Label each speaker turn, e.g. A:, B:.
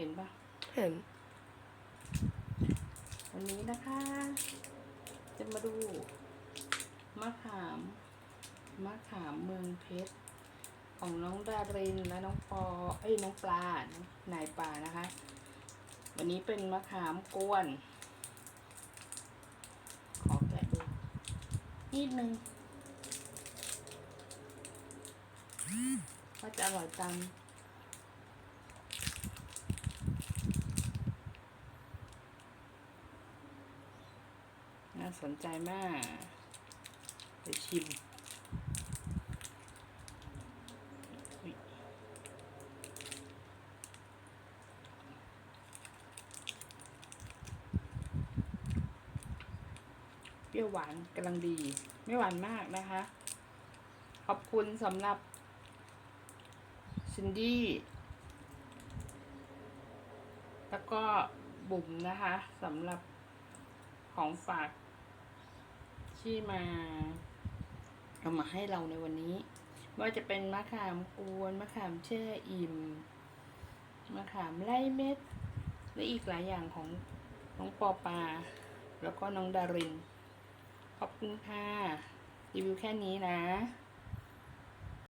A: ห็นปะ
B: เห็น
A: วันนี้นะคะ จะมาดูมะขามมะขามเมืองเพชรของน้องดารินและน้องปอเอ้ยน้องปลาน้องนายปลานะคะ วันนี้เป็นมะขามกวน ขอแกะดูนิดนึงว่าจะอร่อยจัง น่าสนใจมาก ไปชิมเปรี้ยวหวานกำลังดี ไม่หวานมากนะคะ ขอบคุณสำหรับซินดี้แล้วก็บุ๋มนะคะสำหรับของฝาก ที่มาเอามาให้เราในวันนี้ไม่ว่าจะเป็นมะขามกวนมะขามแช่อิ่มมะขามไล่เม็ด และอีกหลายอย่างของน้องปอปา แล้วก็น้องดาริน ขอบคุณค่ะ รีวิวแค่นี้นะ